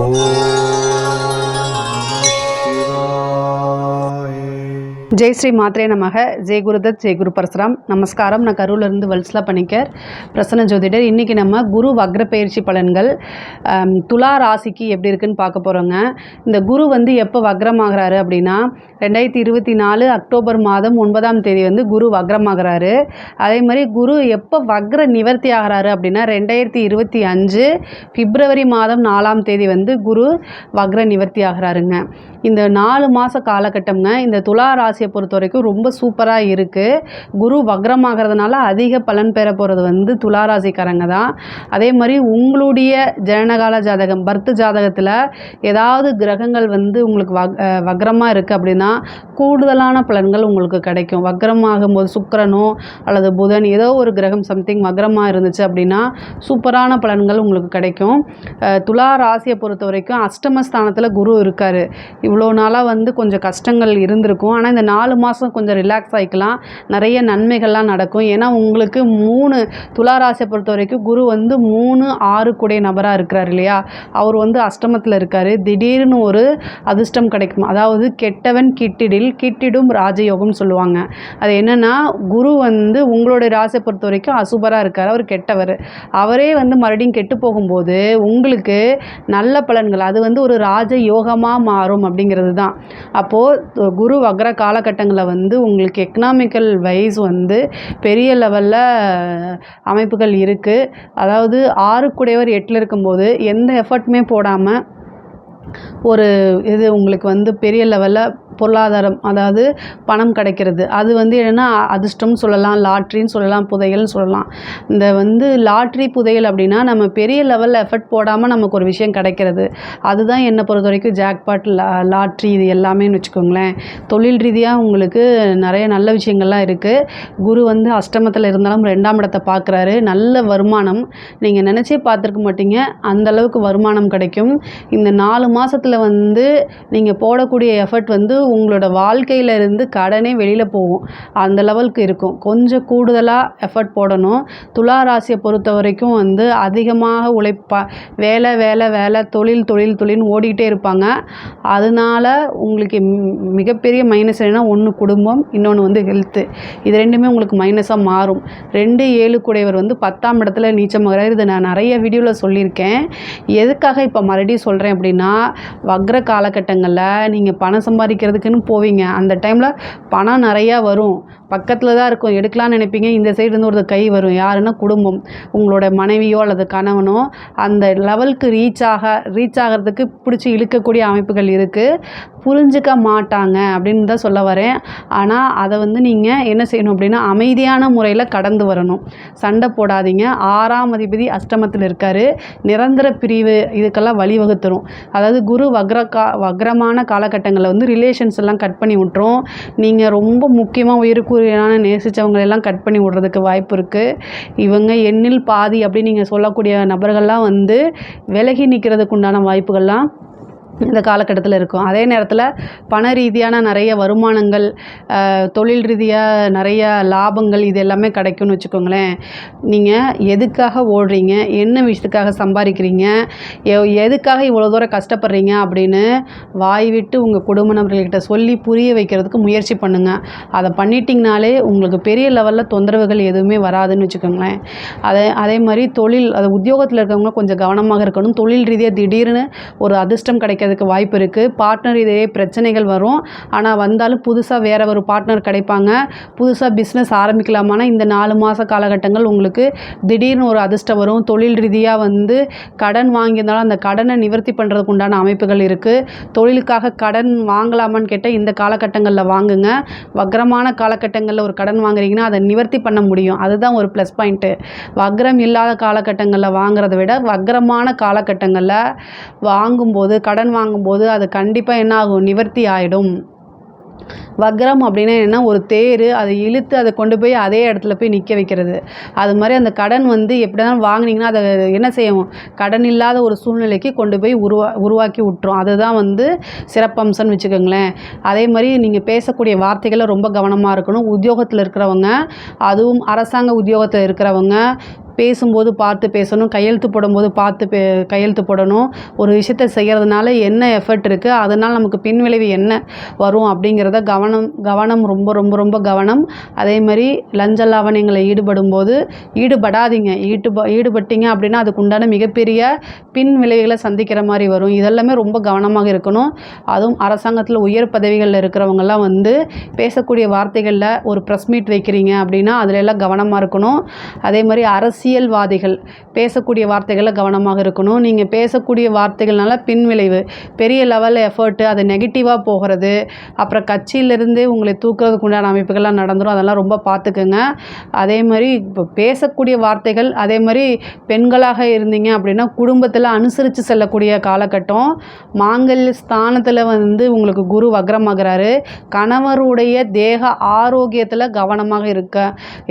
Oh. Jai Sri Mhatre நமக. ஜெய் குருதத் ஜெய் குரு பரசுராம். நமஸ்காரம். நான் கரூர்லேருந்து வல்ஸ்லா பணிக்கர் பிரசன்ன ஜோதிடர். இன்றைக்கி நம்ம குரு வக்ர பயிற்சி பலன்கள் துலா ராசிக்கு எப்படி இருக்குன்னு பார்க்க போகிறோங்க இந்த குரு வந்து எப்போ வக்ரமாகிறாரு அப்படின்னா ரெண்டாயிரத்தி இருபத்தி நாலு அக்டோபர் மாதம் ஒன்பதாம் தேதி வந்து குரு வக்ரமாகிறாரு. அதே மாதிரி குரு எப்போ வக்ர நிவர்த்தி ஆகிறாரு அப்படின்னா ரெண்டாயிரத்தி இருபத்தி அஞ்சு பிப்ரவரி மாதம் நாலாம் தேதி வந்து குரு வக்ர நிவர்த்தி ஆகிறாருங்க. இந்த நாலு மாத காலகட்டம்ங்க இந்த துலா ராசி ராசியை பொறுத்த வரைக்கும் ரொம்ப சூப்பராக இருக்குது குரு வக்ரமாகிறதுனால அதிக பலன் பெற போகிறது வந்து துளாராசிக்காரங்க தான். அதே மாதிரி உங்களுடைய ஜனனகால ஜாதகம் பர்த் ஜாதகத்தில் ஏதாவது கிரகங்கள் வந்து உங்களுக்கு வக் வக்ரமாக இருக்குது அப்படின்னா கூடுதலான பலன்கள் உங்களுக்கு கிடைக்கும். வக்ரமாகும் போது சுக்கிரனோ அல்லது புதன் ஏதோ ஒரு கிரகம் சம்திங் வக்ரமாக இருந்துச்சு அப்படின்னா சூப்பரான பலன்கள் உங்களுக்கு கிடைக்கும். துலா ராசியை பொறுத்த வரைக்கும் அஷ்டமஸ்தானத்தில் குரு இருக்கார். இவ்வளோ நாளாக வந்து கொஞ்சம் கஷ்டங்கள் இருந்திருக்கும். ஆனால் இந்த நாலு மாதம் கொஞ்சம் ரிலாக்ஸ் ஆகிக்கலாம் நிறைய நன்மைகள்லாம் நடக்கும். ஏன்னா உங்களுக்கு மூணு துலா ராசியை பொறுத்த வரைக்கும் குரு வந்து மூணு ஆறு கூடிய நபராக இருக்கிறார் இல்லையா? அவர் வந்து அஷ்டமத்தில் இருக்கார். திடீர்னு ஒரு அதிர்ஷ்டம் கிடைக்கும். அதாவது கெட்டவன் கிட்டிடில் கிட்டிடும் ராஜயோகம்னு சொல்லுவாங்க. அது என்னென்னா குரு வந்து உங்களுடைய ராசியை பொறுத்த வரைக்கும் அசுபராக இருக்கார். அவர் கெட்டவர். அவரே வந்து மறுபடியும் கெட்டு போகும்போது உங்களுக்கு நல்ல பலன்கள். அது வந்து ஒரு ராஜ யோகமாக மாறும் அப்படிங்கிறது தான். அப்போது குரு வக்ர காலகட்டங்களில் வந்து உங்களுக்கு எக்கனாமிக்கல் வைஸ் வந்து பெரிய லெவலில் அமைப்புகள் இருக்குது அதாவது ஆறுக்குடையவர் எட்டில் இருக்கும்போது எந்த எஃபர்ட்டுமே போடாமல் ஒரு இது உங்களுக்கு வந்து பெரிய லெவலில் பொருளாதாரம் அதாவது பணம் கிடைக்கிறது. அது வந்து என்னென்னா அதிர்ஷ்டம்னு சொல்லலாம் லாட்ரின்னு சொல்லலாம் புதையல்னு சொல்லலாம். இந்த வந்து லாட்ரி புதையல் அப்படின்னா நம்ம பெரிய லெவலில் எஃபர்ட் போடாமல் நமக்கு ஒரு விஷயம் கிடைக்கிறது. அதுதான் என்னை பொறுத்த வரைக்கும் ஜாக்பாட் லா லாட்ரி இது எல்லாமேன்னு வச்சுக்கோங்களேன். தொழில் ரீதியாக உங்களுக்கு நிறைய நல்ல விஷயங்கள்லாம் இருக்குது குரு வந்து அஷ்டமத்தில் இருந்தாலும் ரெண்டாம் இடத்தை பார்க்குறாரு. நல்ல வருமானம். நீங்கள் நினச்சே பார்த்துருக்க மாட்டீங்க. அந்த அளவுக்கு வருமானம் கிடைக்கும். இந்த நாலு மாதத்தில் வந்து நீங்கள் போடக்கூடிய எஃபர்ட் வந்து உங்களோட வாழ்க்கையில இருந்து கடனே வெளியில் போகும். அந்த லெவலுக்கு இருக்கும். கொஞ்சம் கூடுதலாக எஃபர்ட் போடணும். துலா ராசியை பொறுத்த வரைக்கும் வந்து அதிகமாக உழைப்பா வேலை வேலை வேலை தொழில் தொழில் தொழில்னு ஓடிக்கிட்டே இருப்பாங்க. அதனால உங்களுக்கு மிகப்பெரிய மைனஸ் என்னென்னா ஒன்று குடும்பம் இன்னொன்று வந்து ஹெல்த்து இது ரெண்டுமே உங்களுக்கு மைனஸாக மாறும். ரெண்டு ஏழு கூடையவர் வந்து பத்தாம் இடத்துல நீச்சமாகிறார் இதை நான் நிறைய வீடியோவில் சொல்லியிருக்கேன். எதுக்காக இப்போ மறுபடியும் சொல்கிறேன் அப்படின்னா வக்ர காலகட்டங்களில் நீங்கள் பணம் அதுக்குன்னு போவீங்க. அந்த டைமில் பணம் நிறையா வரும். பக்கத்தில் தான் இருக்கும். எடுக்கலாம்னு நினைப்பீங்க. இந்த சைடு இருந்து ஒரு கை வரும். யாருன்னா குடும்பம். உங்களோட மனைவியோ அல்லது கணவனோ அந்த லெவலுக்கு ரீச் ஆக ரீச் ஆகிறதுக்கு பிடிச்சி இழுக்கக்கூடிய அமைப்புகள் இருக்குது புரிஞ்சுக்க மாட்டாங்க அப்படின்னு தான் சொல்ல வரேன். ஆனால் அதை வந்து நீங்கள் என்ன செய்யணும் அப்படின்னா அமைதியான முறையில் கடந்து வரணும். சண்டை போடாதீங்க. ஆறாம் அதிபதி அஷ்டமத்தில் இருக்கார். நிரந்தர பிரிவு இதுக்கெல்லாம் வழிவகுத்துரும். அதாவது குரு வக்ர கா வக்ரமான காலகட்டங்களில் வந்து ரிலேஷன் ரிலேஷன்ஸ் எல்லாம் கட் பண்ணி விட்டுரும். நீங்கள் ரொம்ப முக்கியமாக உயிருக்குரியான நேசித்தவங்க எல்லாம் கட் பண்ணி விட்றதுக்கு வாய்ப்பு இருக்குது இவங்க எண்ணில் பாதி அப்படின்னு நீங்கள் சொல்லக்கூடிய நபர்கள்லாம் வந்து விலகி நிற்கிறதுக்கு உண்டான வாய்ப்புகள்லாம் இந்த காலகட்டத்தில் இருக்கும். அதே நேரத்தில் பண ரீதியான நிறைய வருமானங்கள் தொழில் ரீதியாக நிறைய லாபங்கள் இது எல்லாமே கிடைக்கும்னு வச்சுக்கோங்களேன். நீங்கள் எதுக்காக ஓடுறீங்க? என்ன விஷயத்துக்காக சம்பாதிக்கிறீங்க? எ- எதுக்காக இவ்வளோ தூரம் கஷ்டப்படுறீங்க? அப்படின்னு வாய் விட்டு உங்கள் குடும்ப நபர்கள்கிட்ட சொல்லி புரிய வைக்கிறதுக்கு முயற்சி பண்ணுங்கள் அதை பண்ணிட்டீங்கனாலே உங்களுக்கு பெரிய லெவலில் தொந்தரவுகள் எதுவுமே வராதுன்னு வச்சுக்கோங்களேன். அதே அதே மாதிரி தொழில் அது உத்தியோகத்தில் இருக்கவங்க கொஞ்சம் கவனமாக இருக்கணும். தொழில் ரீதியாக திடீர்னு ஒரு அதிர்ஷ்டம் கிடைக்க கிடைக்கிறதுக்கு வாய்ப்பு இருக்குது பார்ட்னர் இதே பிரச்சனைகள் வரும். ஆனால் வந்தாலும் புதுசாக வேற ஒரு பார்ட்னர் கிடைப்பாங்க. புதுசாக பிஸ்னஸ் ஆரம்பிக்கலாமானா இந்த நாலு மாத காலகட்டங்கள் உங்களுக்கு திடீர்னு ஒரு அதிர்ஷ்டம் வரும். தொழில் ரீதியாக வந்து கடன் வாங்கியிருந்தாலும் அந்த கடனை நிவர்த்தி பண்ணுறதுக்கு உண்டான அமைப்புகள் இருக்குது தொழிலுக்காக கடன் வாங்கலாமான்னு கேட்டால் இந்த காலகட்டங்களில் வாங்குங்க. வக்ரமான காலகட்டங்களில் ஒரு கடன் வாங்குறீங்கன்னா அதை நிவர்த்தி பண்ண முடியும். அதுதான் ஒரு ப்ளஸ் பாயிண்ட்டு வக்ரம் இல்லாத காலகட்டங்களில் வாங்குறத விட வக்ரமான காலகட்டங்களில் வாங்கும்போது கடன் வாங்கும்போது அது கண்டிப்பாக என்ன ஆகும்? நிவர்த்தி ஆகிடும் வக்ரம் அப்படின்னா என்ன ஒரு தேர் அதை இழுத்து அதை கொண்டு போய் அதே இடத்துல போய் நிற்க வைக்கிறது. அது மாதிரி அந்த கடன் வந்து எப்படினாலும் வாங்கினீங்கன்னா அதை என்ன செய்யும்? கடன் இல்லாத ஒரு சூழ்நிலைக்கு கொண்டு போய் உருவா உருவாக்கி விட்டுரும். அதுதான் வந்து சிறப்பம்சம்னு வச்சுக்கோங்களேன். அதே மாதிரி நீங்கள் பேசக்கூடிய வார்த்தைகளை ரொம்ப கவனமாக இருக்கணும். உத்தியோகத்தில் இருக்கிறவங்க அதுவும் அரசாங்க உத்தியோகத்தில் இருக்கிறவங்க பேசும்போது பார்த்து பேசணும் கையெழுத்து போடும்போது பார்த்து பே கையெழுத்து போடணும். ஒரு விஷயத்த செய்கிறதுனால என்ன எஃபர்ட் இருக்குது அதனால் நமக்கு பின்விளைவு என்ன வரும் அப்படிங்கிறத கவனம் கவனம் ரொம்ப ரொம்ப ரொம்ப கவனம். அதே மாதிரி லஞ்ச லாவணியங்களை ஈடுபடும்போது ஈடுபடாதீங்க. ஈடுப ஈடுபட்டீங்க அப்படின்னா அதுக்கு உண்டான மிகப்பெரிய பின் விளைவுகளை சந்திக்கிற மாதிரி வரும். இதெல்லாமே ரொம்ப கவனமாக இருக்கணும். அதுவும் அரசாங்கத்தில் உயர் பதவிகளில் இருக்கிறவங்கெல்லாம் வந்து பேசக்கூடிய வார்த்தைகளில் ஒரு ப்ரெஸ் மீட் வைக்கிறீங்க அப்படின்னா அதுல எல்லாம் கவனமாக இருக்கணும். அதே மாதிரி அரசியல்வாதிகள் பேசக்கூடிய வார்த்தைகளில் கவனமாக இருக்கணும். நீங்கள் பேசக்கூடிய வார்த்தைகள்னால பின்விளைவு பெரிய லெவலில் எஃபர்ட்டு அது நெகட்டிவாக போகிறது. அப்புறம் கட்சியிலேருந்தே உங்களை தூக்குறதுக்கு உண்டான அமைப்புகள்லாம் நடந்துடும் அதெல்லாம் ரொம்ப பார்த்துக்குங்க. அதே மாதிரி இப்போ பேசக்கூடிய வார்த்தைகள் அதே மாதிரி பெண்களாக இருந்தீங்க அப்படின்னா குடும்பத்தில் அனுசரித்து செல்லக்கூடிய காலகட்டம். மாங்கல்ய ஸ்தானத்தில் வந்து உங்களுக்கு குரு வக்ரமாகிறாரு. கணவருடைய தேக ஆரோக்கியத்தில் கவனமாக இருக்க.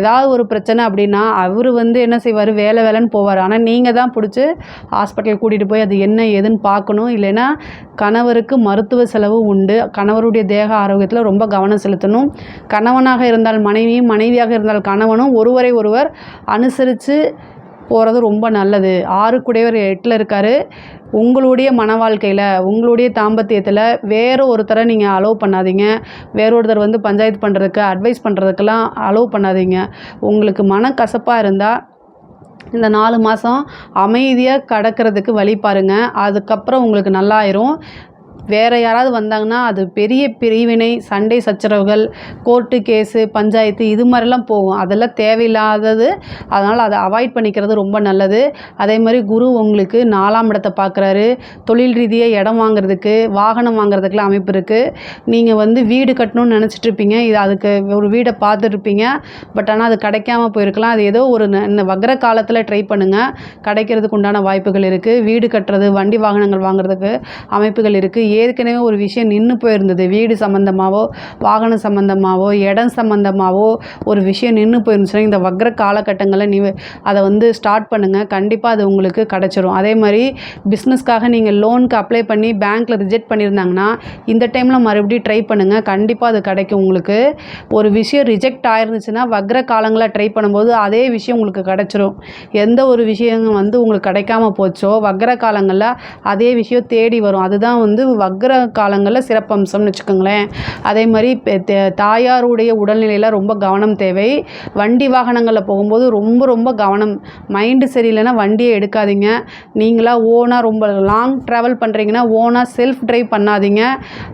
ஏதாவது ஒரு பிரச்சனை அப்படின்னா அவர் வந்து என்ன செய்வார் வேலை வேலைன்னு போவார். ஆனால் நீங்கள் தான் பிடிச்சி ஹாஸ்பிட்டல் கூட்டிகிட்டு போய் அது என்ன ஏதுன்னு பார்க்கணும். இல்லைன்னா கணவருக்கு மருத்துவ செலவு உண்டு. கணவருடைய தேக ஆரோக்கியத்தில் ரொம்ப கவனம் செலுத்தணும். கணவனாக இருந்தால் மனைவியும் மனைவியாக இருந்தால் கணவனும் ஒருவரை ஒருவர் அனுசரித்து போகிறது ரொம்ப நல்லது. ஆறுக்குடையவர் எட்டில் இருக்கார். உங்களுடைய மன வாழ்க்கையில் உங்களுடைய தாம்பத்தியத்தில் வேறு ஒருத்தரை நீங்கள் அலோவ் பண்ணாதீங்க. வேற ஒருத்தர் வந்து பஞ்சாயத்து பண்ணுறதுக்கு அட்வைஸ் பண்ணுறதுக்கெல்லாம் அலோவ் பண்ணாதீங்க. உங்களுக்கு மனக்கசப்பாக இருந்தால் இந்த நாலு மாதம் அமைதியாக கடக்கிறதுக்கு வழி பாருங்கள் அதுக்கப்புறம் உங்களுக்கு நல்லாயிரும். வேறு யாராவது வந்தாங்கன்னா அது பெரிய பிரிவினை சண்டை சச்சரவுகள் கோர்ட்டு கேஸு பஞ்சாயத்து இது மாதிரிலாம் போகும். அதெல்லாம் தேவையில்லாதது. அதனால் அதை அவாய்ட் பண்ணிக்கிறது ரொம்ப நல்லது. அதே மாதிரி குரு உங்களுக்கு நாலாம் இடத்தை பார்க்குறாரு. தொழில் ரீதியாக இடம் வாங்குறதுக்கு வாகனம் வாங்குறதுக்குலாம் அமைப்பு இருக்குது நீங்கள் வந்து வீடு கட்டணும்னு நினச்சிட்டு இருப்பீங்க. இது அதுக்கு ஒரு வீடை பார்த்துட்ருப்பீங்க பட் ஆனால் அது கிடைக்காம போயிருக்கலாம். அது ஏதோ ஒரு வக்ர காலத்தில் ட்ரை பண்ணுங்கள் கிடைக்கிறதுக்கு உண்டான வாய்ப்புகள் இருக்குது வீடு கட்டுறது வண்டி வாகனங்கள் வாங்குறதுக்கு அமைப்புகள் இருக்குது ஏற்கனவே ஒரு விஷயம் நின்று போயிருந்தது. வீடு சம்மந்தமாகவோ வாகனம் சம்மந்தமாகவோ இடம் சம்மந்தமாகவோ ஒரு விஷயம் நின்று போயிருந்துச்சுன்னா இந்த வக்ர காலகட்டங்களில் நீ அதை வந்து ஸ்டார்ட் பண்ணுங்கள் கண்டிப்பாக அது உங்களுக்கு கிடச்சிரும். அதே மாதிரி பிஸ்னஸ்க்காக நீங்கள் லோனுக்கு அப்ளை பண்ணி பேங்க்கில் ரிஜெக்ட் பண்ணியிருந்தாங்கன்னா இந்த டைமில் மறுபடியும் ட்ரை பண்ணுங்கள் கண்டிப்பாக அது கிடைக்கும் உங்களுக்கு. ஒரு விஷயம் ரிஜெக்ட் ஆயிருந்துச்சுன்னா வக்ர காலங்களில் ட்ரை பண்ணும்போது அதே விஷயம் உங்களுக்கு கிடச்சிரும். எந்த ஒரு விஷயம் வந்து உங்களுக்கு கிடைக்காம போச்சோ வக்ர காலங்களில் அதே விஷயம் தேடி வரும். அதுதான் வந்து வக்ர காலங்களில் சிறப்பம்சம்னு வச்சுக்கோங்களேன். அதே மாதிரி பெ- தாயாருடைய உடல்நிலையில் ரொம்ப கவனம் தேவை. வண்டி வாகனங்களில் போகும்போது ரொம்ப ரொம்ப கவனம். மைண்டு சரியில்லைன்னா வண்டியை எடுக்காதீங்க. நீங்களா ஓனாக ரொம்ப லாங் ட்ராவல் பண்ணுறீங்கன்னா ஓனாக செல்ஃப் ட்ரைவ் பண்ணாதீங்க.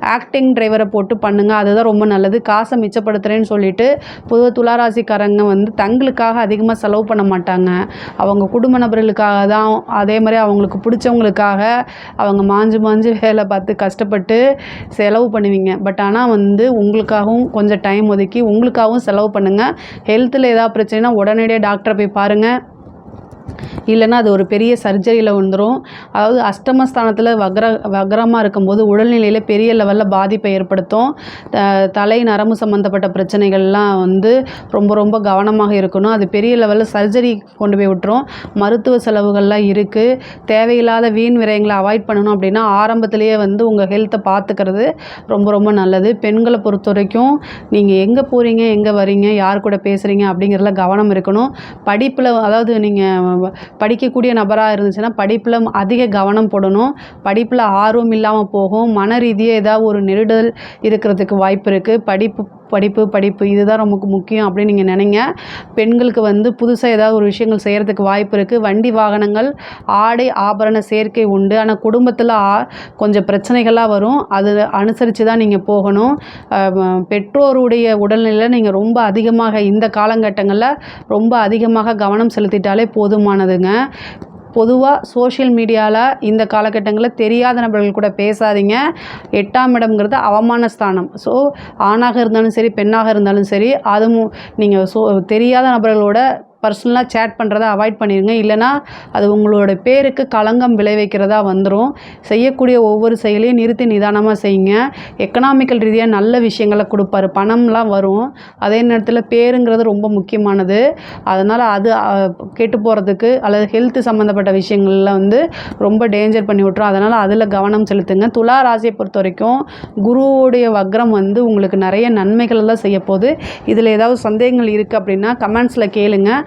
ஆக்டிங் டிரைவரை போட்டு பண்ணுங்கள் அதுதான் ரொம்ப நல்லது. காசை மிச்சப்படுத்துகிறேன்னு சொல்லிட்டு பொதுவாக துளாராசிக்காரங்க வந்து தங்களுக்காக அதிகமாக செலவு பண்ண மாட்டாங்க. அவங்க குடும்ப நபர்களுக்காக தான். அதே மாதிரி அவங்களுக்கு பிடிச்சவங்களுக்காக அவங்க மாஞ்சு மாஞ்சு வேலை பார்த்து கஷ்டப்பட்டு செலவு பண்ணுவீங்க. பட் ஆனால் வந்து உங்களுக்காகவும் கொஞ்சம் டைம் ஒதுக்கி உங்களுக்காகவும் செலவு பண்ணுங்கள் ஹெல்த்தில் ஏதாவது பிரச்சனைனா உடனடியாக டாக்டரை போய் பாருங்கள் இல்லைன்னா அது ஒரு பெரிய சர்ஜரியில் வந்துடும் அதாவது அஷ்டமஸ்தானத்தில் வக்ர வக்ரமாக இருக்கும்போது உடல்நிலையில் பெரிய லெவலில் பாதிப்பை ஏற்படுத்தும். த- தலை நரம்பு சம்மந்தப்பட்ட பிரச்சனைகள்லாம் வந்து ரொம்ப ரொம்ப கவனமாக இருக்கணும். அது பெரிய லெவலில் சர்ஜரி கொண்டு போய் விட்டுரும். மருத்துவ செலவுகள்லாம் இருக்குது தேவையில்லாத வீண் விரயங்களை அவாய்ட் பண்ணணும் அப்படின்னா ஆரம்பத்திலேயே வந்து உங்கள் ஹெல்த்தை பார்த்துக்கிறது ரொம்ப ரொம்ப நல்லது. பெண்களை பொறுத்த வரைக்கும் நீங்கள் எங்கே போகிறீங்க எங்கே வரீங்க யார் கூட பேசுகிறீங்க அப்படிங்கிறதுல கவனம் இருக்கணும். படிப்பில் அதாவது நீங்கள் படிக்கக்கூடிய நபராக இருந்துச்சுன்னா படிப்பில் அதிக கவனம் போடணும். படிப்பில் ஆர்வம் இல்லாமல் போகும். மன ரீதியாக ஏதாவது ஒரு நெருடல் இருக்கிறதுக்கு வாய்ப்பு இருக்குது படிப்பு படிப்பு படிப்பு இதுதான் ரொம்ப முக்கியம் அப்படின்னு நீங்கள் நினைங்க. பெண்களுக்கு வந்து புதுசாக ஏதாவது ஒரு விஷயங்கள் செய்கிறதுக்கு வாய்ப்பு இருக்குது வண்டி வாகனங்கள் ஆடை ஆபரண சேர்க்கை உண்டு. ஆனால் குடும்பத்தில் ஆ கொஞ்சம் பிரச்சனைகளாக வரும். அது அனுசரித்து தான் நீங்கள் போகணும் பெற்றோருடைய உடல்நிலை நீங்கள் ரொம்ப அதிகமாக இந்த காலகட்டங்களில் ரொம்ப அதிகமாக கவனம் செலுத்திட்டாலே போதுமானதுங்க. பொதுவாக சோஷியல் மீடியாவில் இந்த காலகட்டங்களில் தெரியாத நபர்கள் கூட பேசாதீங்க. எட்டாம் இடம்ங்கிறது அவமான ஸ்தானம். ஸோ ஆணாக இருந்தாலும் சரி பெண்ணாக இருந்தாலும் சரி அதுவும் நீங்கள் சோ தெரியாத நபர்களோட பர்சனலாக சேட் பண்ணுறத அவாய்ட் பண்ணிடுங்க இல்லைன்னா அது உங்களோட பேருக்கு களங்கம் விளைவிக்கிறதா வந்துடும் செய்யக்கூடிய ஒவ்வொரு செயலையும் நிறுத்தி நிதானமாக செய்யுங்க. எக்கனாமிக்கல் ரீதியாக நல்ல விஷயங்களை கொடுப்பாரு. பணம்லாம் வரும். அதே நேரத்தில் பேருங்கிறது ரொம்ப முக்கியமானது. அதனால் அது கெட்டு போகிறதுக்கு அல்லது ஹெல்த் சம்மந்தப்பட்ட விஷயங்களில் வந்து ரொம்ப டேஞ்சர் பண்ணி விட்ரும் அதனால் அதில் கவனம் செலுத்துங்க. துலா ராசியை பொறுத்த வரைக்கும் குருவுடைய வக்ரம் வந்து உங்களுக்கு நிறைய நன்மைகள் எல்லாம் செய்ய போகுது இதில் ஏதாவது சந்தேகங்கள் இருக்குது அப்படின்னா கமெண்ட்ஸில் கேளுங்கள்